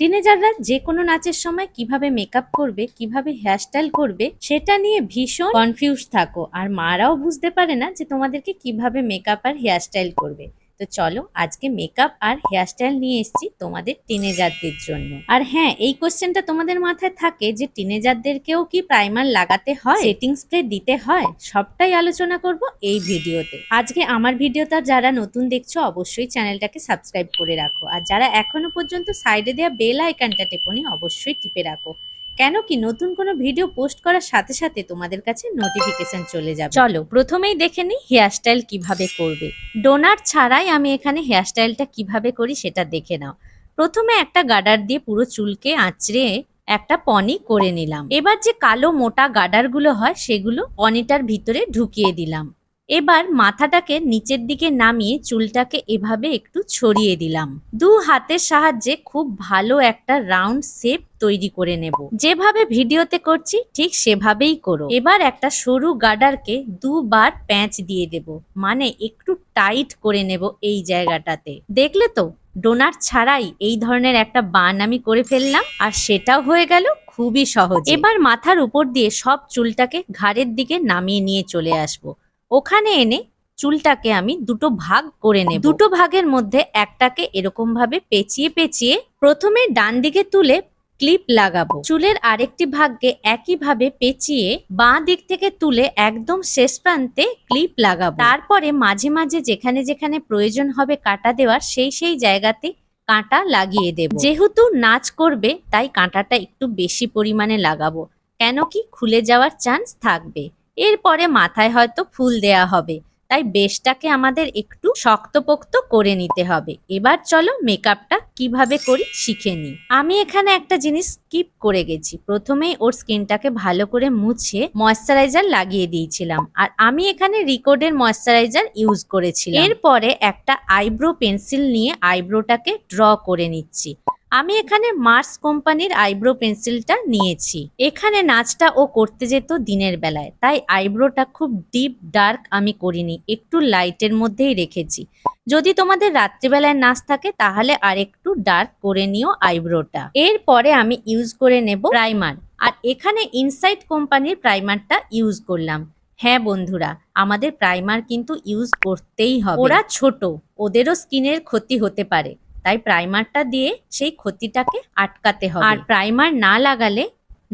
টিনেজাররা যে কোনো নাচের সময় কীভাবে মেকআপ করবে, কীভাবে হেয়ারস্টাইল করবে, সেটা নিয়ে ভীষণ কনফিউজ থাকো। আর মারাও বুঝতে পারে না যে তোমাদেরকে কীভাবে মেকআপ আর হেয়ারস্টাইল করবে। তো চলো আজকে মেকআপ আর হেয়ারস্টাইল নিয়ে এসেছি তোমাদের টিনেজারদের জন্য। আর হ্যাঁ এই কোশ্চেনটা তোমাদের মাথায় থাকে যে টিনেজারদেরকেও কি প্রাইমার লাগাতে হয়? সেটিং স্প্রে দিতে হয়? সবটাই আলোচনা করব এই ভিডিওতে। আজকে আমার ভিডিওটা যারা নতুন দেখছ, অবশ্যই চ্যানেলটাকে সাবস্ক্রাইব করে রাখো। আর যারা এখনও পর্যন্ত সাইডে দেওয়া বেল আইকনটা টেপনি, অবশ্যই টিপে রাখো। কেন কি নতুন কোনো ভিডিও পোস্ট করার সাথে সাথে তোমাদের কাছে নোটিফিকেশন চলে যাবে? চলো, প্রথমেই দেখে নিই হেয়ারস্টাইল কীভাবে করবে। ডোনার ছাড়াই আমি এখানে হেয়ারস্টাইলটা কীভাবে করি সেটা দেখে নাও। প্রথমে একটা গার্ডার দিয়ে পুরো চুলকে আঁচড়ে একটা পনি করে নিলাম। এবার যে কালো মোটা গার্ডারগুলো হয় সেগুলো পনিটার ভিতরে ঢুকিয়ে দিলাম। এবার মাথাটাকে নিচের দিকে নামিয়ে চুলটাকে এভাবে একটু ছড়িয়ে দিলাম। দু হাতের সাহায্যে খুব ভালো একটা রাউন্ড শেপ তৈরি করে নেব। যেভাবে ভিডিওতে করছি, ঠিক সেভাবেই করো। এবার একটা সরু গার্ডারকে দুবার প্যাঁচ দিয়ে দেব মানে একটু টাইট করে নেব এই জায়গাটাতে। দেখলে তো, ডোনার ছাড়াই এই ধরনের একটা বান আমি করে ফেললাম, আর সেটাও হয়ে গেল খুবই সহজ। এবার মাথার উপর দিয়ে সব চুলটাকে ঘাড়ের দিকে নামিয়ে নিয়ে চলে আসব। ওখানে এনে চুলটাকে আমি দুটো ভাগ করে নেব। দুটো ভাগের মধ্যে একটাকে এরকম ভাবে পেঁচিয়ে পেঁচিয়ে প্রথমে ডান দিকে তুলে ক্লিপ লাগাবো। চুলের আরেকটি ভাগকে একইভাবে পেঁচিয়ে বাঁ দিক থেকে তুলে একদম শেষ প্রান্তে ক্লিপ লাগাবো। তারপরে মাঝে মাঝে যেখানে যেখানে প্রয়োজন হবে কাটা দেওয়ার সেই সেই জায়গাতে কাঁটা লাগিয়ে দেব। যেহেতু নাচ করবে, তাই কাঁটাটা একটু বেশি পরিমাণে লাগাবো। কেন কি খুলে যাওয়ার চান্স থাকবে। এরপরে মাথায় হয়তো ফুল দেয়া হবে। তাই বেশটাকে আমাদের একটু শক্তপোক্ত করে নিতে হবে। এবার চলো মেকআপটা কীভাবে করি শিখে নিই। আমি এখানে একটা জিনিস স্কিপ করে গেছি। প্রথমেই ওর স্কিনটাকে ভালো করে মুছে ময়শ্চারাইজার লাগিয়ে দিয়েছিলাম। আর আমি এখানে রিকোডের ময়শ্চারাইজার ইউজ করেছিলাম। এরপরে একটা আইব্রো পেন্সিল নিয়ে আইব্রোটাকে ড্র করে নিচ্ছি। আমি এখানে মার্স কোম্পানির আইব্রো পেন্সিলটা নিয়েছি। এখানে নাচটা ও করতে যেত দিনের বেলায়। তাই আইব্রোটা খুব ডিপ ডার্ক আমি করিনি। একটু লাইটের মধ্যেই রেখেছি। যদি তোমাদের রাত্রিবেলায় নাচ থাকে, তাহলে আর একটু ডার্ক করে নিও আইব্রোটা এরপরে আমি ইউজ করে নেব প্রাইমার আর এখানে ইনসাইড কোম্পানির প্রাইমারটা ইউজ করলাম। হ্যাঁ বন্ধুরা, আমাদের প্রাইমার কিন্তু ইউজ করতেই হবে। ওরা ছোট, ওদেরও স্কিনের ক্ষতি হতে পারে। তাই প্রাইমারটা দিয়ে সেই ক্ষতিটাকে আটকাতে হবে। আর প্রাইমার না লাগালে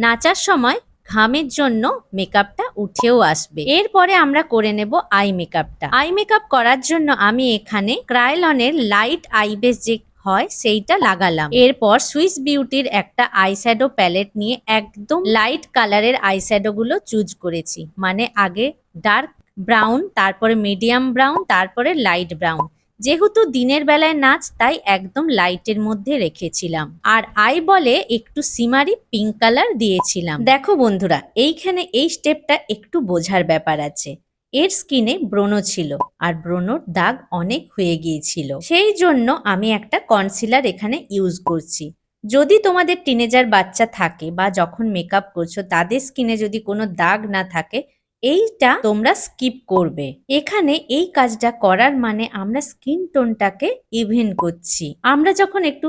নাচার সময় ঘামের জন্য মেকআপটা উঠেও আসবে। এরপরে আমরা করে নেব আই মেকআপটা আই মেকআপ করার জন্য আমি এখানে ক্রাইলনের লাইট আই বেস যে হয় সেইটা লাগালাম। এরপর সুইস বিউটির একটা আইশ্যাডো প্যালেট নিয়ে একদম লাইট কালারের আইশ্যাডো গুলো চুজ করেছি। মানে আগে ডার্ক ব্রাউন তারপরে মিডিয়াম ব্রাউন তারপরে লাইট ব্রাউন যেহেতু দিনের বেলায় নাচ, তাই একদম লাইটের মধ্যে রেখেছিলাম। আর আই বলে একটু সিমারি পিঙ্ক কালার দিয়েছিলাম। দেখো বন্ধুরা, এইখানে এই স্টেপটা একটু বোঝার ব্যাপার আছে। এর স্কিনে ব্রণ ছিল, আর ব্রণর দাগ অনেক হয়ে গিয়েছিল। সেই জন্য আমি একটা কনসিলার এখানে ইউজ করছি। যদি তোমাদের টিনেজার বাচ্চা থাকে বা যখন মেকআপ করছ, তাদের স্কিনে যদি কোনো দাগ না থাকে এইটা তোমরা স্কিপ করবে। এখানে এই কাজটা করার মানে আমরা স্কিন টোনটাকে ইভেন করছি। আমরা যখন একটু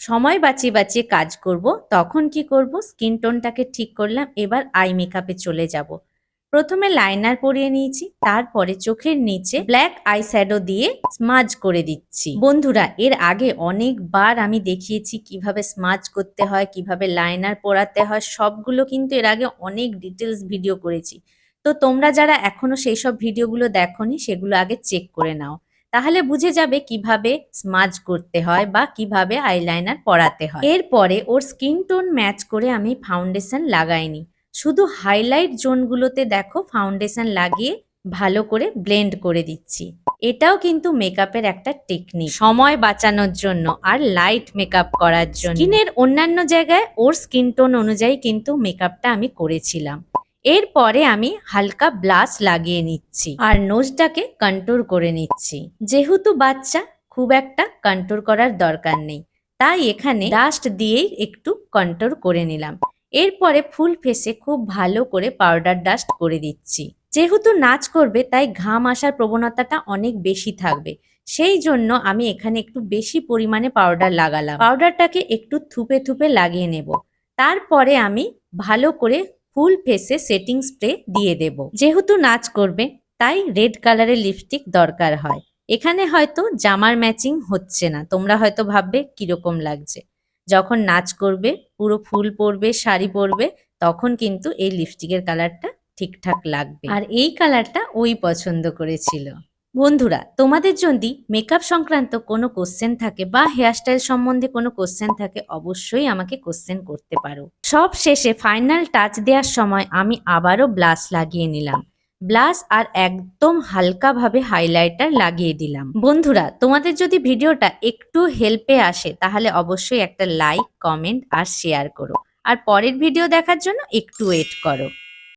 সময় বাঁচিয়ে বাঁচিয়ে কাজ করব, তখন কি করব? স্কিন টোনটাকে ঠিক করলাম, এবার আই মেকআপে চলে যাব। প্রথমে লাইনার পরিয়ে নিয়েছি, তারপরে চোখের নিচে ব্ল্যাক আই শ্যাডো দিয়ে স্মাজ করে দিচ্ছি। বন্ধুরা, এর আগে অনেকবার আমি দেখিয়েছি কীভাবে স্মাজ করতে হয়, কীভাবে লাইনার পরাতে হয়, সবগুলো কিন্তু এর আগে অনেক ডিটেলস ভিডিও করেছি। তো তোমরা যারা এখনও সেই সব ভিডিওগুলো দেখোনি, সেগুলো আগে চেক করে নাও। তাহলে বুঝে যাবে কীভাবে স্মাজ করতে হয় বা কীভাবে আইলাইনার পরাতে হয়। এরপরে ওর স্কিন টোন ম্যাচ করে আমি ফাউন্ডেশন লাগাইনি। শুধু হাইলাইট জোনগুলোতে দেখো ফাউন্ডেশন লাগিয়ে ভালো করে ব্লেন্ড করে দিচ্ছি। এটাও কিন্তু মেকআপের একটা টেকনিক। সময় বাঁচানোর জন্য আর লাইট মেকআপ করার জন্য। স্কিনের অন্যান্য জায়গায় ওর স্কিন টোন অনুযায়ী কিন্তু মেকআপটা আমি করেছিলাম। এরপরে আমি হালকা ব্লাশ লাগিয়ে নিচ্ছি আর নোজটাকে কন্ট্রোল করে নিচ্ছি। যেহেতু বাচ্চা, খুব একটা কন্ট্রোল করার দরকার নেই। তাই এখানে ডাস্ট দিয়েই একটু কন্ট্রোল করে নিলাম। এরপরে ফুল ফেসে খুব ভালো করে পাউডার ডাস্ট করে দিচ্ছি। যেহেতু নাচ করবে, তাই ঘাম আসার প্রবণতাটা অনেক বেশি থাকবে। সেই জন্য আমি এখানে একটু বেশি পরিমাণে পাউডার লাগালাম। পাউডারটাকে একটু থুপে থুপে লাগিয়ে নেব। তারপরে আমি ভালো করে ফুল ফেসে সেটিং স্প্রে দিয়ে দেব। যেহেতু নাচ করবে, তাই রেড কালারের লিপস্টিক দরকার হয়। এখানে হয়তো জামার ম্যাচিং হচ্ছে না, তোমরা হয়তো ভাববে কীরকম লাগছে। যখন নাচ করবে, পুরো ফুল পরবে, শাড়ি পরবে, তখন কিন্তু এই লিপস্টিকের কালারটা ঠিকঠাক লাগবে। আর এই কালারটা ওই পছন্দ করেছিল। বন্ধুরা, তোমাদের যদি মেকআপ সংক্রান্ত কোনো কোশ্চেন থাকে বা হেয়ারস্টাইল সম্বন্ধে কোনো কোশ্চেন থাকে, অবশ্যই আমাকে কোশ্চেন করতে পারো। সব শেষে ফাইনাল টাচ দেওয়ার সময় আমি আবারও ব্লাশ লাগিয়ে নিলাম। ব্লাশ আর একদম হালকাভাবে হাইলাইটার লাগিয়ে দিলাম। বন্ধুরা, তোমাদের যদি ভিডিওটা একটু হেল্পে আসে, তাহলে অবশ্যই একটা লাইক কমেন্ট আর শেয়ার করো। আর পরের ভিডিও দেখার জন্য একটু ওয়েট করো।